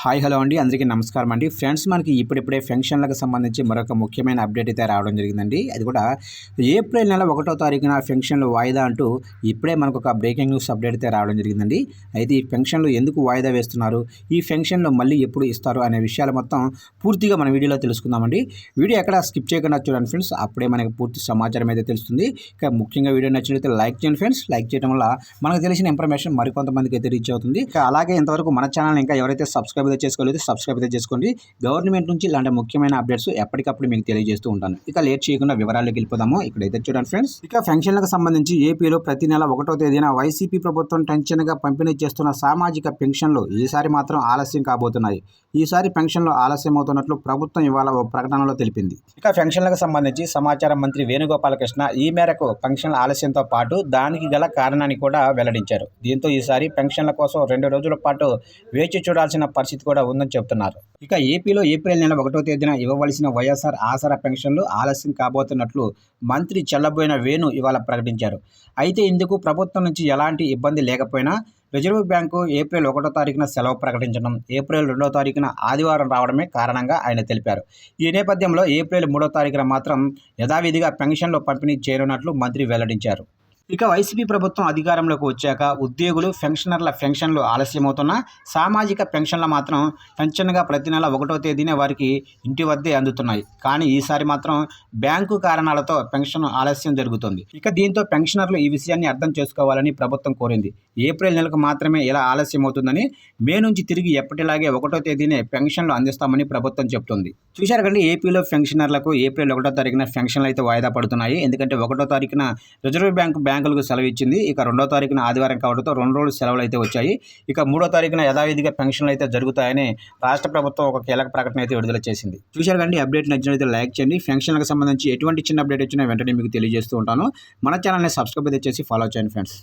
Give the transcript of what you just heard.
Hi hello అండి. అందరికీ నమస్కారం అండి. ఫ్రెండ్స్ మనకి ఇప్పుడిప్పుడే ఫెన్షన్లకు సంబంధించి మరొక ముఖ్యమైన అప్డేట్ అయితే రావడం జరిగిందండి. అది కూడా ఏప్రిల్ నెల ఒకటో తారీఖున ఫెన్షన్లు వాయిదా అంటూ ఇప్పుడే మనకు ఒక బ్రేకింగ్ న్యూస్ అప్డేట్ అయితే రావడం జరిగిందండి. అయితే ఈ ఫెన్షన్లు ఎందుకు వాయిదా వేస్తున్నారు? ఈ ఫెన్షన్లు మళ్ళీ ఎప్పుడు ఇస్తారు? అనే విషయాలు మొత్తం పూర్తిగా మన వీడియోలో తెలుసుకుందామండి. వీడియో ఎక్కడ స్కిప్ చేయకుండా చూడండి ఫ్రెండ్స్. అప్పుడే మనకి పూర్తి సమాచారం అయితే తెలుస్తుంది. ఇక ముఖ్యంగా వీడియో నచ్చినట్లయితే లైక్ చేయండి ఫ్రెండ్స్. లైక్ చేయడం వల్ల మనకు తెలిసిన ఇన్ఫర్మేషన్ మరికొంతమందికి అయితే రీచ్ అవుతుంది. అలాగే ఇంతవరకు మన ఛానల్ ఇంకా ఎవరైతే సబ్స్క్రైబ్ అయితే చేసుకోలేదు సబ్స్క్రైబ్ అయితే చేసుకోండి. గవర్నమెంట్ నుంచి ఇలాంటి ముఖ్యమైన అప్డేట్స్ ఎప్పటికప్పుడు మీకు తెలియజేస్తూ ఉంటాను. ఇక లేట్ చేయకుండా వివరాల్లోకి వెళ్ళిపోదాము. ఇక్కడైతే చూడండి ఫ్రెండ్స్. ఇక పెన్షన్లకు సంబంధించి ఏపీలో ప్రతి నెల ఒకటో తేదీన వైసీపీ ప్రభుత్వం టెన్షన్గా పంపిణీ చేస్తున్న సామాజిక పెన్షన్లు ఈసారి మాత్రం ఆలస్యం కాబోతున్నాయి. ఈసారి పెన్షన్లు ఆలస్యం అవుతున్నట్లు ప్రభుత్వం ఇవాళ ఓ ప్రకటనలో తెలిపింది. ఇక పెన్షన్లకు సంబంధించి సమాచారం మంత్రి వేణుగోపాలకృష్ణ ఈ మేరకు పెన్షన్ల ఆలస్యంతో పాటు దానికి గల కారణాన్ని కూడా వెల్లడించారు. దీంతో ఈసారి పెన్షన్ల కోసం రెండు రోజుల పాటు వేచి చూడాల్సిన పరిస్థితి కూడా ఉందని చెబుతున్నారు ఇక ఏపీలో ఏప్రిల్ నెల ఒకటో తేదీన ఇవ్వవలసిన వైఎస్ఆర్ ఆసరా పెన్షన్లు ఆలస్యం కాబోతున్నట్లు మంత్రి చెల్లబోయిన వేణు ఇవాళ ప్రకటించారు. అయితే ఇందుకు ప్రభుత్వం నుంచి ఎలాంటి ఇబ్బంది లేకపోయినా రిజర్వ్ బ్యాంకు ఏప్రిల్ ఒకటో తారీఖున సెలవు ప్రకటించడం ఏప్రిల్ రెండో తారీఖున ఆదివారం రావడమే కారణంగా ఆయన తెలిపారు. ఈ నేపథ్యంలో ఏప్రిల్ మూడో తారీఖున మాత్రం యథావిధిగా పెన్షన్లు పంపిణీ చేయనున్నట్లు మంత్రి వెల్లడించారు. ఇక వైసీపీ ప్రభుత్వం అధికారంలోకి వచ్చాక ఉద్యోగులు పెన్షనర్ల పెన్షన్లు ఆలస్యమవుతున్నా సామాజిక పెన్షన్లు మాత్రం పెన్షన్గా ప్రతి నెల ఒకటో తేదీనే వారికి ఇంటి వద్దే అందుతున్నాయి. కానీ ఈసారి మాత్రం బ్యాంకు కారణాలతో పెన్షన్ ఆలస్యం జరుగుతుంది. ఇక దీంతో పెన్షనర్లు ఈ విషయాన్ని అర్థం చేసుకోవాలని ప్రభుత్వం కోరింది. ఏప్రిల్ నెలకు మాత్రమే ఇలా ఆలస్యం అవుతుందని మే నుంచి తిరిగి ఎప్పటిలాగే ఒకటో తేదీనే పెన్షన్లు అందిస్తామని ప్రభుత్వం చెబుతుంది. చూశారు కండి ఏపీలో పెన్షనర్లకు ఏప్రిల్ ఒకటో తారీఖున పెన్షన్లు అయితే వాయిదా పడుతున్నాయి. ఎందుకంటే ఒకటో తారీఖున రిజర్వ్ బ్యాంక్ బ్యాంకులకు సెలవు ఇచ్చింది ఇక రెండో తారీఖున ఆదివారం కావడంతో రెండు రోజులు సెలవులు అయితే వచ్చాయి. ఇక మూడో తారీఖున యథావిధిగా పెన్షన్లు అయితే జరుగుతాయని రాష్ట్ర ప్రభుత్వం ఒక కీలక ప్రకటన అయితే విడుదల చేసింది. చూశారు కండి అప్డేట్ నచ్చినట్లయితే లైక్ చేయండి. పెన్షన్లకు సంబంధించి ఎటువంటి చిన్న అప్డేట్ వచ్చినా వెంటనే మీకు తెలియజేస్తూ ఉంటాను. మన ఛానల్ని సబ్స్క్రైబ్ అయితే చేసి ఫాలో చేయండి ఫ్రెండ్స్.